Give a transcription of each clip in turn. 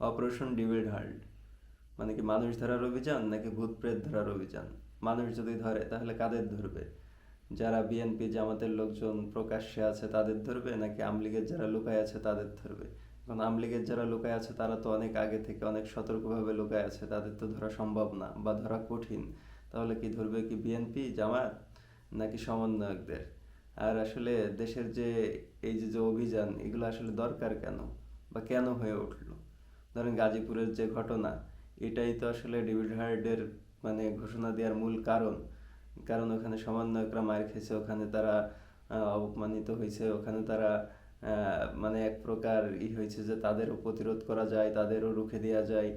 Operation David heart. মানে কি মানুষ ধরার অভিযান নাকি ভূত প্রেত ধরার অভিযান? মানুষ যদি ধরে, তাহলে কাদের ধরবে? যারা বিএনপি জামাতের লোকজন প্রকাশ্যে আছে তাদের ধরবে, নাকি আমলিগের যারা লুকায় আছে তাদের ধরবে? এখন আমলিগের যারা লুকায় আছে, তারা তো অনেক আগে থেকে অনেক সতর্কভাবে লুকায় আছে, তাদের তো ধরা সম্ভব না বা ধরা কঠিন। তাহলে কি ধরবে কি বিএনপি জামাত, নাকি সমন্বয়কদের? আর আসলে দেশের যে, এই যে যে অভিযান, এগুলো আসলে দরকার কেন? বা কেন হয়ে উঠল? ধরেন গাজীপুরের যে ঘটনা, এটাই তো আসলে ডেভিড হার্ডের মানে ঘোষণা দেওয়ার মূল কারণ। কারণ ওখানে সমন্বয়করা মার খেয়েছে, ওখানে তারা অপমানিত হয়েছে, ওখানে তারা মানে এক প্রকার ই হয়েছে যে তাদেরও প্রতিরোধ করা যায়, তাদেরও রুখে দেওয়া যায়।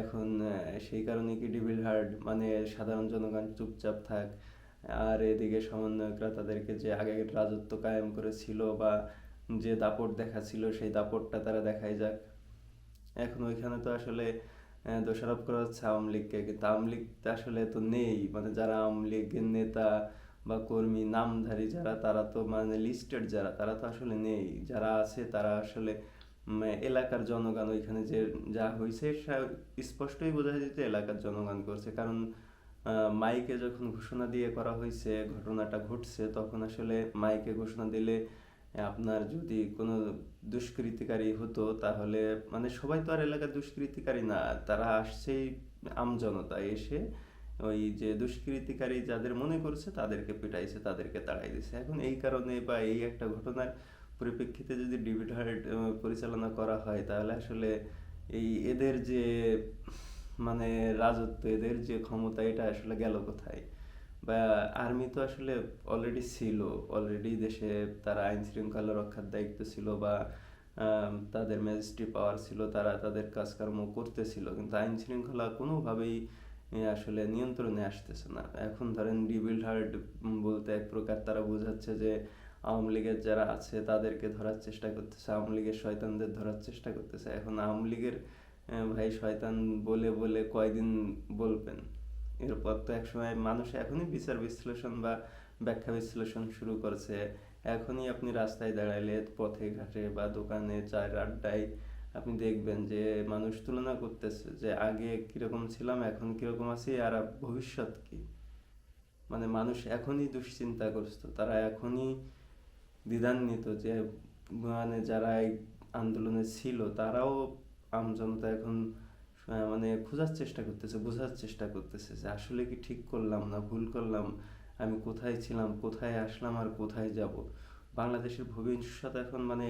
এখন সেই কারণে কি ডেভিড হার্ড মানে সাধারণ জনগণ চুপচাপ থাক? আর এদিকে সমন্বয়করা তাদেরকে যে আগের রাজত্ব কায়েম করেছিল বা যে দাপট দেখাচ্ছিল, সেই দাপটটা তারা দেখাই যাক। এখন ওইখানে তো আসলে দোষারোপ করা হচ্ছে আওয়ামী লীগকে, কিন্তু আওয়ামী লীগ আসলে তো নেই। মানে যারা আওয়ামী লীগের নেতা বা কর্মী, নামধারী যারা, তারা তো মানে লিস্টেড যারা, তারা তো আসলে নেই। যারা আছে, তারা আসলে এলাকার জনগণ ওইখানে যে যা হয়েছে স্পষ্টই বোঝা যায় যে এলাকার জনগণ করছে। কারণ মাইকে যখন ঘোষণা দিয়ে করা হয়েছে ঘটনাটা ঘটছে, তখন আসলে মাইকে ঘোষণা দিলে আপনার যদি কোনো দুষ্কৃতিকারী হতো তাহলে মানে সবাই তো আর এলাকার দুষ্কৃতিকারী না, তারা আসছেই আমজনতা এসে ওই যে দুষ্কৃতিকারী যাদের মনে করছে তাদেরকে পিটাইছে, তাদেরকে তাড়াই দিছে। এখন এই কারণে বা এই একটা ঘটনার পরিপ্রেক্ষিতে যদি ডিভিড হার্ট পরিচালনা করা হয়, তাহলে আসলে এই এদের যে মানে রাজত্ব, এদের যে ক্ষমতা, এটা আসলে গেল কোথায়? বা আর্মি তো আসলে অলরেডি ছিল অলরেডি দেশে তারা আইন শৃঙ্খলা রক্ষার দায়িত্ব ছিল বা তাদের ম্যাজিস্ট্রি পাওয়ার ছিল, তারা তাদের কাজকর্ম করতেছিল, কিন্তু আইন শৃঙ্খলা কোনোভাবেই আসলে নিয়ন্ত্রণে আসতেছে না। এখন ধরেন রিবিল্ড হার্ড বলতে এক প্রকার তারা বোঝাচ্ছে যে, আওয়ামী লীগের যারা আছে তাদেরকে ধরার চেষ্টা করতেছে, আওয়ামী লীগের শয়তানদের ধরার চেষ্টা করতেছে। এখন আওয়ামী লীগের ভাই শয়তান বলে বলে কয়দিন বলবেন? এরপর তো একসময় মানুষ এখনই বিচার বিশ্লেষণ বা ব্যাখ্যা বিশ্লেষণ শুরু করছে। এখনই আপনি রাস্তায় দাঁড়াইলে পথে, ঘাটে বা দোকানে চায়ের আড্ডায় আপনি দেখবেন যে মানুষ তুলনা করতেছে যে আগে কীরকম ছিলাম, এখন কীরকম আছি আর ভবিষ্যৎ কি? মানে মানুষ এখনই দুশ্চিন্তাগ্রস্ত। তারা এখনই দ্বিধান্বিত যে মানে যারা এই আন্দোলনে ছিল, তারাও আমজনতা এখন মানে খোঁজার চেষ্টা করতেছে, বোঝার চেষ্টা করতেছে যে আসলে কি ঠিক করলাম না ভুল করলাম, আমি কোথায় ছিলাম, কোথায় আসলাম আর কোথায় যাব। বাংলাদেশের ভবিষ্যৎ এখন মানে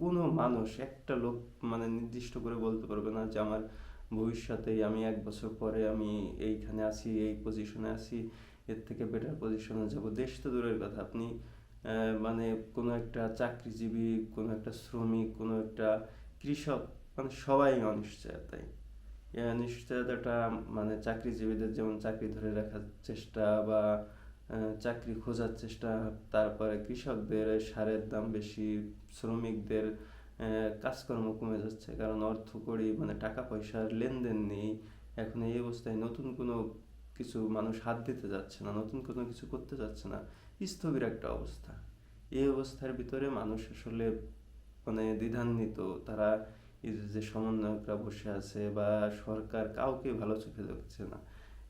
কোনো মানুষ, একটা লোক মানে নির্দিষ্ট করে বলতে পারবে না যে আমার ভবিষ্যতে আমি এক বছর পরে আমি এইখানে আছি, এই পজিশনে আছি, এর থেকে বেটার পজিশনে যাব। দেশ তো দূরের কথা, আপনি মানে কোনো একটা চাকরিজীবী, কোনো একটা শ্রমিক, কোনো একটা কৃষক মানে সবাই অনিশ্চয়তায় এই অনিশ্চয়তাটা মানে চাকরিজীবীদের যেমন চাকরি ধরে রাখার চেষ্টা বা চাকরি খোঁজার চেষ্টা, তারপরে কৃষকদের সারের দাম বেশি, শ্রমিকদের কাজকর্ম কমে যাচ্ছে কারণ অর্থ কড়ি মানে টাকা পয়সার লেনদেন নেই। এখন এই অবস্থায় নতুন কোনো কিছু মানুষ হাত দিতে যাচ্ছে না, নতুন কোনো কিছু করতে যাচ্ছে না। স্থবির একটা অবস্থা। এই অবস্থার ভিতরে মানুষ আসলে মানে দ্বিধান্বিত। তারা যে- সমন্বয়করা বসে আছে বা সরকার কাউকে ভালো চোখে দেখছে না,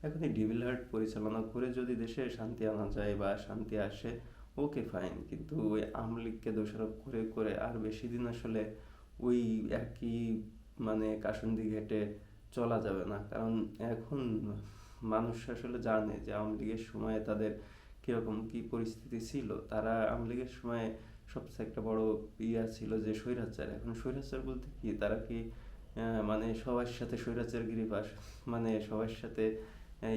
এখন এই ডিভিল হার্ট পরিচালনা করে যদি দেশে শান্তি আনা যায় বা শান্তি আসে ওকে ফাইন কিন্তু ওই আওয়ামী লীগকে দোষারোপ করে করে আর বেশি দিন আসলে ওই একই মানে কাসুন্দি ঘেটে চলা যাবে না। কারণ এখন মানুষ আসলে জানে যে আওয়ামী লীগের সময় তাদের কীরকম কি পরিস্থিতি ছিল। তারা আওয়ামী লীগের সময় সবচেয়ে একটা বড় ইয়া ছিল যে স্বৈরাচার। এখন স্বৈরাচার বলতে কি? তারা কি মানে সবার সাথে স্বৈরাচার গিরিবাস মানে সবার সাথে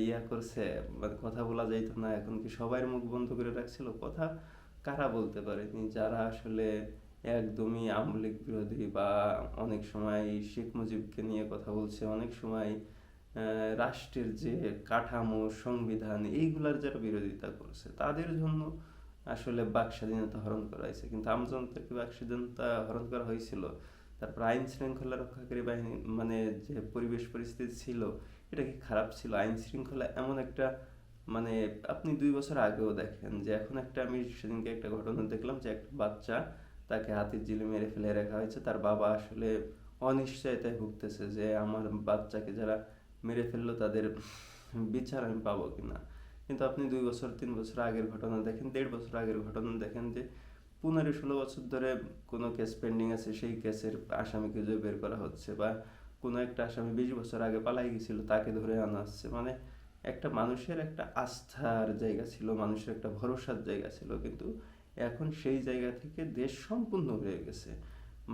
ইয়া করছে? মানে কথা বলা যাইতো না। এখন কি সবার মুখ বন্ধ করে রাখছিল? কথা কারা বলতে পারেনি যারা আসলে একদমই আওয়ামী লীগ বিরোধী বা অনেক সময় শেখ মুজিবকে নিয়ে কথা বলছে, অনেক সময় রাষ্ট্রের যে কাঠামো, সংবিধান, এইগুলার যারা বিরোধিতা করছে, তাদের জন্য আসলে বাক স্বাধীনতা হরণ করা হয়েছে। কিন্তু আমজনতাকে বাক স্বাধীনতা হরণ করা হয়েছিল, তারপর আইন শৃঙ্খলা রক্ষাকারী বাহিনী মানে যে পরিবেশ পরিস্থিতি ছিল, এটা কি খারাপ ছিল? আইন শৃঙ্খলা এমন একটা মানে আপনি দুই বছর আগেও দেখেন যে এখন একটা আমি সেদিনকে একটা ঘটনা দেখলাম যে একটা বাচ্চা তাকে হাতির জিলে মেরে ফেলে রাখা হয়েছে। তার বাবা আসলে অনিশ্চয়তায় ভুগতেছে যে আমার বাচ্চাকে যারা মেরে ফেলল তাদের বিচার আমি পাবো কিনা। কিন্তু আপনি দুই বছর, তিন বছর আগের ঘটনা দেখেন, দেড় বছর আগের ঘটনা দেখেন যে পনেরো ষোলো বছর ধরে কোনো কেস পেন্ডিং আছে, সেই কেসের আসামিকে যে বের করা হচ্ছে বা কোনো একটা আসামি বিশ বছর আগে পালাই গেছিল, তাকে ধরে আনা হচ্ছে। মানে একটা মানুষের একটা আস্থার জায়গা ছিল, মানুষের একটা ভরসার জায়গা ছিল, কিন্তু এখন সেই জায়গা থেকে দেশ সম্পূর্ণ হয়ে গেছে।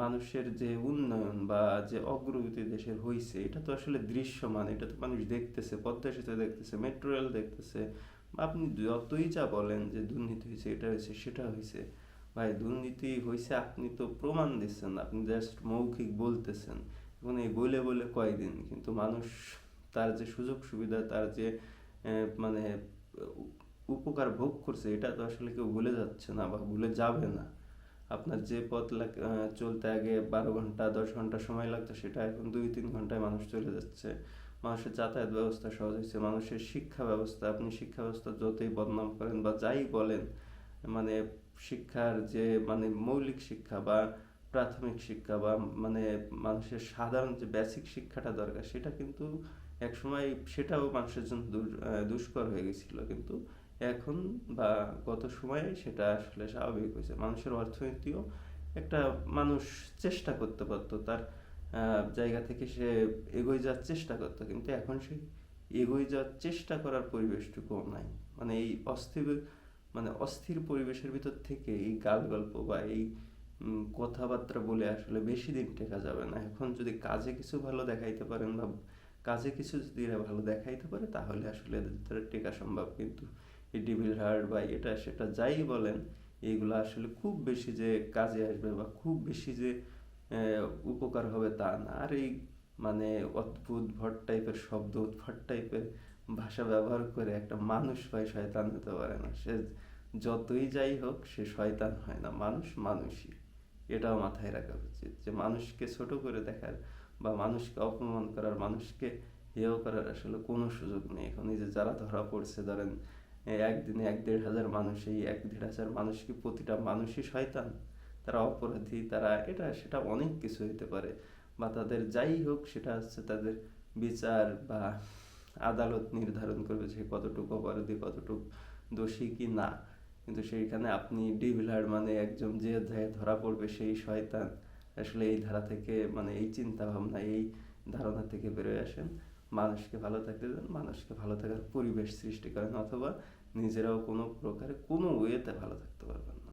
মানুষের যে উন্নয়ন বা যে অগ্রগতি দেশের হয়েছে এটা তো আসলে দৃশ্যমান, এটা তো মানুষ দেখতেছে, পদ্মা সেতু দেখতেছে মেট্রো রেল দেখতেছে। আপনি যতই যা বলেন যে দুর্নীতি হয়েছে এটা হয়েছে সেটা হয়েছে ভাই, দুর্নীতি হয়েছে আপনি তো প্রমাণ দিচ্ছেন, আপনি জাস্ট মৌখিক বলতেছেন। এখন এই বলে বলে কয়দিন? কিন্তু মানুষ তার যে সুযোগ সুবিধা, তার যে মানে উপকার ভোগ করছে, এটা তো আসলে কেউ ভুলে যাচ্ছে না বা ভুলে যাবে না। আপনার যে পথ চলতে আগে বারো ঘণ্টা, দশ ঘণ্টা সময় লাগতো, সেটা এখন দুই তিন ঘন্টায় মানুষ চলে যাচ্ছে। মানুষের যাতায়াত ব্যবস্থা সহজ হয়েছে, মানুষের শিক্ষা ব্যবস্থা, আপনি শিক্ষা ব্যবস্থা যতই বদনাম করেন বা যাই বলেন মানে শিক্ষার যে মানে মৌলিক শিক্ষা বা প্রাথমিক শিক্ষা বা মানে মানুষের সাধারণ যে বেসিক শিক্ষাটা দরকার, সেটা কিন্তু একসময় সেটাও মানুষের জন্য দুষ্কর হয়ে গেছিল। কিন্তু এখন বা গত সময়ে সেটা আসলে স্বাভাবিক হয়েছে। মানুষের অর্থনীতিও একটা মানুষ চেষ্টা করতে পারতো, তার জায়গা থেকে সে এগোয় যাওয়ার চেষ্টা করতো, কিন্তু এখন সে এগোয় যাওয়ার চেষ্টা করার পরিবেশটুকুও নাই। মানে এই অস্থির মানে অস্থির পরিবেশের ভিতর থেকে এই গাল গল্প বা এই কথাবার্তা বলে আসলে বেশি দিন টেকা যাবে না। এখন যদি কাজে কিছু ভালো দেখাইতে পারেন বা কাজে কিছু যদি এরা ভালো দেখাইতে পারে, তাহলে আসলে এদের টেকা সম্ভব কিন্তু ডিভিল হার্ট বা এটা, সেটা যাই বলেন এইগুলো আসলে খুব বেশি যে কাজে আসবে বা খুব বেশি যে উপকার হবে তা না। আর এই মানে অদ্ভুত ভট টাইপের শব্দ উদ্ভট টাইপের ভাষা ব্যবহার করে একটা মানুষ হয়, শয়তান হতে পারে না। সে যতই যাই হোক, সে শয়তান হয় না, মানুষ মানুষই। এটাও মাথায় রাখা উচিত যে, মানুষকে ছোট করে দেখার বা মানুষকে অপমান করার, মানুষকে হেয় করার আসলে কোনো সুযোগ নেই। এখন এই যে যারা ধরা পড়ছে, ধরেন একদিনে এক দেড় হাজার মানুষ, এই এক দেড় হাজার মানুষ কি প্রতিটা মানুষই শয়তান? তারা অপরাধী, তারা এটা, সেটা অনেক কিছু হতে পারে। বা তাদের যাই হোক, সেটা হচ্ছে তাদের বিচার বা আদালত নির্ধারণ করবে যে কতটুকু অপরাধী, কতটুকু দোষী কি না। কিন্তু সেইখানে আপনি ডিভিলার মানে একজন যে ধায় ধরা পড়বে সেই শয়তান। আসলে এই ধারা থেকে মানে এই চিন্তা ভাবনা এই ধারণা থেকে বেরোয় আসেন। মানুষকে ভালো থাকতে দেন, মানুষকে ভালো থাকার পরিবেশ সৃষ্টি করেন। অথবা নিজেরাও কোনো প্রকারে কোনো ওয়েতে ভালো থাকতে পারবেন